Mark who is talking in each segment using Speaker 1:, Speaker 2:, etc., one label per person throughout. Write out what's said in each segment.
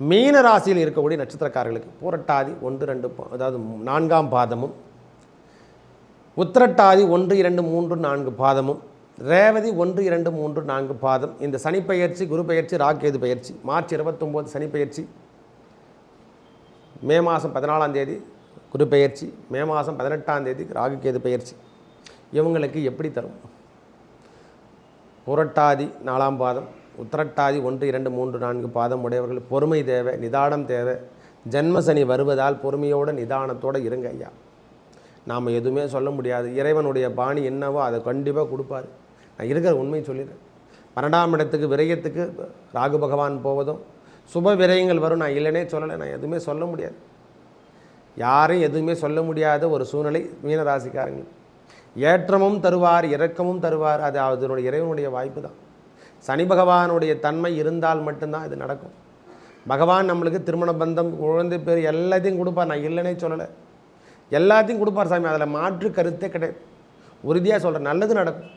Speaker 1: மீன ராசியில் இருக்கக்கூடிய நட்சத்திரக்காரர்களுக்கு பூரட்டாதி ஒன்று ரெண்டு அதாவது நான்காம் பாதமும் உத்திரட்டாதி ஒன்று இரண்டு மூன்று நான்கு பாதமும் ரேவதி ஒன்று இரண்டு மூன்று நான்கு பாதம். இந்த சனி பெயர்ச்சி குரு பெயர்ச்சி ராக்கேது பயிற்சி மார்ச் இருபத்தொம்போது சனி மே மாதம் பதினாலாம் தேதி குரு பெயர்ச்சி மே மாதம் பதினெட்டாம் தேதி ராகுகேது பயிற்சி இவங்களுக்கு எப்படி தரும்? புரட்டாதி நாலாம் பாதம். உத்திரட்டாதி ஒன்று இரண்டு மூன்று நான்கு பாதம் உடையவர்கள். பொறுமை தேவை நிதானம் தேவை. ஜென்மசனி வருவதால் பொறுமையோட நிதானத்தோடு இருங்க ஐயா. நாம் எதுவுமே சொல்ல முடியாது. இறைவனுடைய பாணி என்னவோ அதை கண்டிப்பாக கொடுப்பாரு. நான் இருக்கிற உண்மையை சொல்லிடுறேன். பன்னெண்டாம் இடத்துக்கு விரயத்துக்கு ராகு பகவான் போவதும் சுப விரயங்கள் வரும். நான் இல்லைனே சொல்லலை. நான் எதுவுமே சொல்ல முடியாது. யாரையும் எதுவுமே சொல்ல முடியாத ஒரு சூழ்நிலை மீனராசிக்காரங்க ஏற்றமும் தருவார் இறக்கமும் தருவார். அது அதனுடைய இறைவனுடைய வாய்ப்பு தான். சனி பகவானுடைய தன்மை இருந்தால் மட்டும்தான் இது நடக்கும். பகவான் நம்மளுக்கு திருமண பந்தம் குழந்தை பேர் எல்லாத்தையும் கொடுப்பார். நான் இல்லைனே சொல்லலை. எல்லாத்தையும் கொடுப்பார் சாமி. அதில் மாற்று கருத்தே கிடையாது. உறுதியாக சொல்கிறேன் நல்லது நடக்கும்.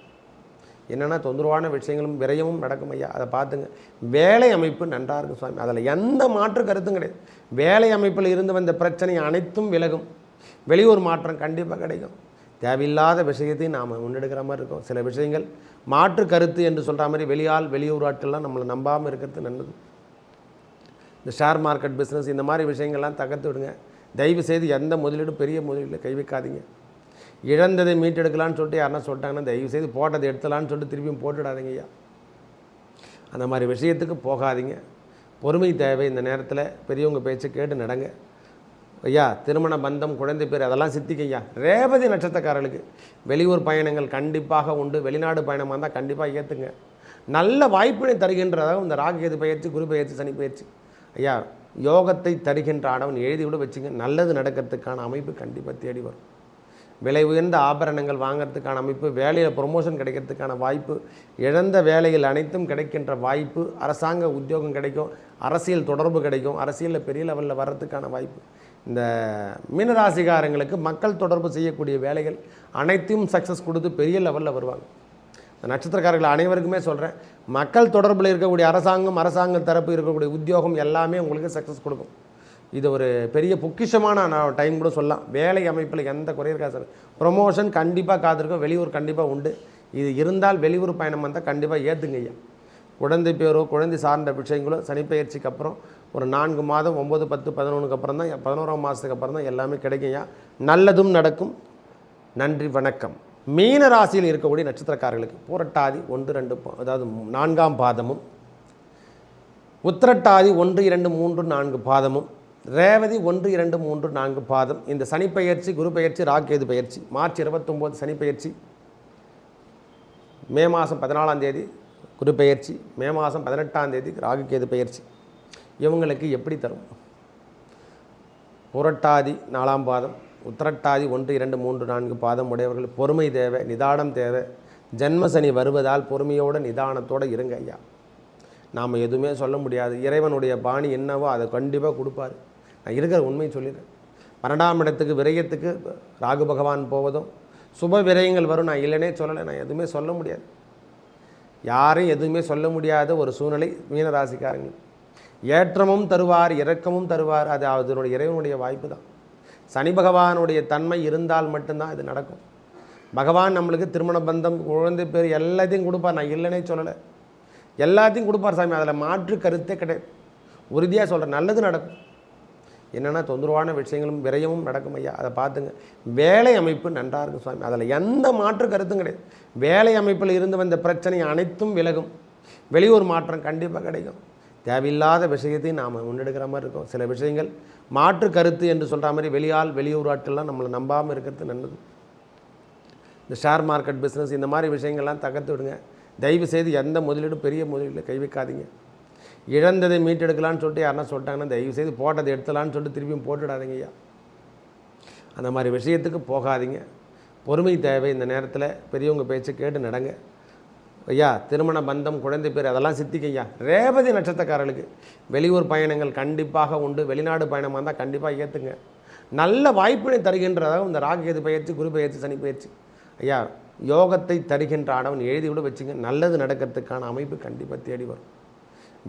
Speaker 1: என்னென்னா தொந்தரவான விஷயங்களும் விரயமும் நடக்கும் ஐயா. அதை பார்த்துங்க. வேலை அமைப்பு நன்றாக இருக்கும் சுவாமி அதில் எந்த மாற்று கருத்தும் கிடையாது. வேலை அமைப்பில் இருந்து வந்த பிரச்சனை அனைத்தும் விலகும். வெளியூர் மாற்றம் கண்டிப்பாக கிடைக்கும். தேவையில்லாத விஷயத்தையும் நாம் முன்னெடுக்கிற மாதிரி இருக்கும். சில விஷயங்கள் மாற்று கருத்து என்று சொல்கிற மாதிரி வெளியால் வெளியூர் ஆட்கள்லாம் நம்மளை நம்பாமல் இருக்கிறது நல்லது. இந்த ஷேர் மார்க்கெட் பிஸ்னஸ் இந்த மாதிரி விஷயங்கள்லாம் தகர்த்து விடுங்க. தயவு செய்து எந்த முதலீடும் பெரிய முதலீட்டில் கை வைக்காதீங்க. இழந்ததை மீட்டெடுக்கலான்னு சொல்லிட்டு யாருன்னா சொல்லிட்டாங்கன்னா தயவு செய்து போட்டதை எடுத்துலான்னு சொல்லிட்டு திருப்பியும் போட்டுடாதீங்க ஐயா. அந்த மாதிரி விஷயத்துக்கு போகாதீங்க. பொறுமை தேவை இந்த நேரத்தில். பெரியவங்க பேச்சு கேட்டு நடங்க. ஐயா திருமண பந்தம் குழந்தை பேர் அதெல்லாம் சித்திக்கு ஐயா ரேவதி நட்சத்திரக்காரர்களுக்கு வெளியூர் பயணங்கள் கண்டிப்பாக உண்டு. வெளிநாடு பயணமாக இருந்தால் கண்டிப்பாக ஏற்றுங்க நல்ல வாய்ப்பினை தருகின்றதாக இந்த ராகேது பயிற்சி குரு பயிற்சி சனி பயிற்சி. ஐயா யோகத்தை தருகின்ற ஆடவன் எழுதி விட வச்சுங்க. நல்லது நடக்கிறதுக்கான அமைப்பு கண்டிப்பாக தேடி வரும். விலை உயர்ந்த ஆபரணங்கள் வாங்குறதுக்கான அமைப்பு வேலையில் ப்ரொமோஷன் கிடைக்கிறதுக்கான வாய்ப்பு இழந்த வேலையில் அனைத்தும் கிடைக்கின்ற வாய்ப்பு அரசாங்க உத்தியோகம் கிடைக்கும் அரசியல் தொடர்பு கிடைக்கும் அரசியலில் பெரிய லெவலில் வர்றதுக்கான வாய்ப்பு. இந்த மீனராசிகாரங்களுக்கு மக்கள் தொடர்பு செய்யக்கூடிய வேலைகள் அனைத்தையும் சக்ஸஸ் கொடுத்து பெரிய லெவலில் வருவாங்க. இந்த நட்சத்திரக்காரர்கள் அனைவருக்குமே சொல்கிறேன் மக்கள் தொடர்பில் இருக்கக்கூடிய அரசாங்கம் அரசாங்க தரப்பு இருக்கக்கூடிய உத்தியோகம் எல்லாமே உங்களுக்கு சக்ஸஸ் கொடுக்கும். இது ஒரு பெரிய பொக்கிஷமான நான் டைம் கூட சொல்லலாம். வேலை அமைப்பில் எந்த குறை இருக்கா சார். ப்ரொமோஷன் கண்டிப்பாக காத்திருக்கும் வெளியூர் கண்டிப்பாக உண்டு. இது இருந்தால் வெளியூர் பயணம் வந்தால் கண்டிப்பாக ஏற்றுங்க ஐயா. குழந்தை பேரோ குழந்தை சார்ந்த விஷயங்களோ சனிப்பெயர்ச்சிக்கு அப்புறம் ஒரு நான்கு மாதம் ஒம்பது பத்து பதினொன்றுக்கு அப்புறம் தான் பதினோராம் மாதத்துக்கு அப்புறம் தான் எல்லாமே கிடைக்கும்யா நல்லதும் நடக்கும். நன்றி வணக்கம். மீன ராசியில் இருக்கக்கூடிய நட்சத்திரக்காரர்களுக்கு பூரட்டாதி ஒன்று ரெண்டு அதாவது நான்காம் பாதமும் உத்திரட்டாதி ஒன்று இரண்டு மூன்று நான்கு பாதமும் ரேவதி ஒன்று இரண்டு மூன்று நான்கு பாதம். இந்த சனிப்பெயர்ச்சி குரு பெயர்ச்சி ராக்கேது பயிற்சி மார்ச் இருபத்தொம்போது சனிப்பெயர்ச்சி மே மாதம் பதினாலாம் தேதி குரு பெயர்ச்சி மே மாதம் பதினெட்டாம் தேதி ராகுகேது பெயர்ச்சி இவங்களுக்கு எப்படி தரும்? புரட்டாதி நாலாம் பாதம் உத்திரட்டாதி ஒன்று இரண்டு மூன்று நான்கு பாதம் உடையவர்கள் பொறுமை தேவை நிதானம் தேவை. ஜென்மசனி வருவதால் பொறுமையோட நிதானத்தோடு இருங்க ஐயா. நாம் எதுவுமே சொல்ல முடியாது. இறைவனுடைய பாணி என்னவோ அதை கண்டிப்பாக கொடுப்பாரு. நான் இருக்கிற உண்மையை சொல்லிடுறேன். பன்னெண்டாம் இடத்துக்கு விரயத்துக்கு ராகு பகவான் போவதும் சுப விரயங்கள் வரும். நான் இல்லைனே சொல்லலை. நான் எதுவுமே சொல்ல முடியாது. யாரையும் எதுவுமே சொல்ல முடியாத ஒரு சூழ்நிலை மீனராசிக்காரங்க. ஏற்றமும் தருவார் இறக்கமும் தருவார். அது அதனுடைய இறைவனுடைய வாய்ப்பு தான். சனி பகவானுடைய தன்மை இருந்தால் மட்டும்தான் இது நடக்கும். பகவான் நம்மளுக்கு திருமண பந்தம் குழந்தை பேர் எல்லாத்தையும் கொடுப்பார். நான் இல்லைன்னே சொல்லலை. எல்லாத்தையும் கொடுப்பார் சாமி. அதில் மாற்று கருத்தே கிடையாது. உறுதியாக சொல்கிறேன் நல்லது நடக்கும். என்னென்னா தொந்தரவான விஷயங்களும் விரயமும் நடக்கும் ஐயா. அதை பார்த்துங்க. வேலை அமைப்பு நன்றாக இருக்கும் சுவாமி. அதில் எந்த மாற்று கருத்தும் கிடையாது. வேலை அமைப்பில் இருந்து வந்த பிரச்சனை அனைத்தும் விலகும். வெளியூர் மாற்றம் கண்டிப்பாக கிடைக்கும். தேவையில்லாத விஷயத்தையும் நாம் முன்னெடுக்கிற மாதிரி இருக்கும். சில விஷயங்கள் மாற்று கருத்து என்று சொல்கிற மாதிரி வெளியால் வெளியூர் ஆட்கள்லாம் நம்மளை நம்பாமல் இருக்கிறது நல்லது. இந்த ஷேர் மார்க்கெட் பிஸ்னஸ் இந்த மாதிரி விஷயங்கள்லாம் தகர்த்து விடுங்க. தயவு செய்து எந்த முதலீடும் பெரிய முதலீட்டில் கை வைக்காதீங்க. இழந்ததை மீட்டெடுக்கலான்னு சொல்லிட்டு யாருன்னா சொல்லிட்டாங்கன்னா தயவு செய்து போட்டதை எடுத்துலான்னு சொல்லிட்டு திருப்பியும் போட்டுடாதீங்க ஐயா. அந்த மாதிரி விஷயத்துக்கு போகாதீங்க. பொறுமை தேவை இந்த நேரத்தில். பெரியவங்க பேச்சு கேட்டு நடங்க. ஐயா திருமண பந்தம் குழந்தை பேர் அதெல்லாம் சித்திக்க ஐயா. ரேவதி நட்சத்திரக்காரர்களுக்கு வெளியூர் பயணங்கள் கண்டிப்பாக உண்டு. வெளிநாடு பயணமாக இருந்தால் கண்டிப்பாக ஏற்றுங்க நல்ல வாய்ப்பினை தருகின்றதாக இந்த ராகேது பயிற்சி குரு பயிற்சி சனி பயிற்சி. ஐயா யோகத்தை தருகின்ற ஆடவன் எழுதி கூட வச்சுங்க. நல்லது நடக்கிறதுக்கான அமைப்பு கண்டிப்பாக தேடி வரும்.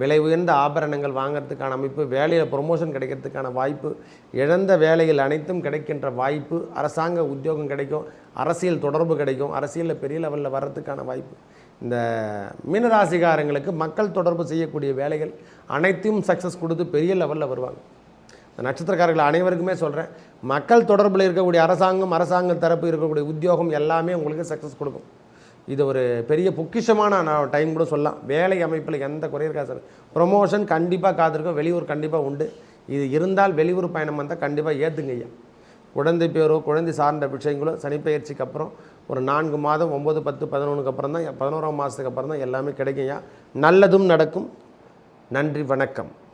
Speaker 1: விலை உயர்ந்த ஆபரணங்கள் வாங்கிறதுக்கான அமைப்பு வேலையில் ப்ரொமோஷன் கிடைக்கிறதுக்கான வாய்ப்பு இழந்த வேலைகள் அனைத்தும் கிடைக்கின்ற வாய்ப்பு அரசாங்க உத்தியோகம் கிடைக்கும் அரசியல் தொடர்பு கிடைக்கும் அரசியலில் பெரிய லெவலில் வர்றதுக்கான வாய்ப்பு. இந்த மீனராசிகாரங்களுக்கு மக்கள் தொடர்பு செய்யக்கூடிய வேலைகள் அனைத்தையும் சக்ஸஸ் கொடுத்து பெரிய லெவலில் வருவாங்க. இந்த நட்சத்திரக்காரர்கள் அனைவருக்குமே சொல்கிறேன் மக்கள் தொடர்பில் இருக்கக்கூடிய அரசாங்கம் அரசாங்கம் தரப்பு இருக்கக்கூடிய உத்தியோகம் எல்லாமே உங்களுக்கு சக்ஸஸ் கொடுக்கும். இது ஒரு பெரிய பொக்கிஷமான நான் டைம் கூட சொல்லலாம். வேலை அமைப்பில் எந்த குறையும் இருக்கா சார். ப்ரொமோஷன் கண்டிப்பாக காத்திருக்கும். வெளியூர் கண்டிப்பாக உண்டு. இது இருந்தால் வெளியூர் பயணம் வந்தால் கண்டிப்பாக ஏற்றுங்க ஐயா. குழந்தை பேரோ குழந்தை சார்ந்த விஷயங்களோ சனிப்பெயர்ச்சிக்கு அப்புறம் ஒரு நான்கு மாதம் ஒம்பது பத்து பதினொன்றுக்கு அப்புறம் தான் பதினோராம் மாதத்துக்கு அப்புறம் தான் எல்லாமே கிடைக்கும் ஐயா. நல்லதும் நடக்கும். நன்றி வணக்கம்.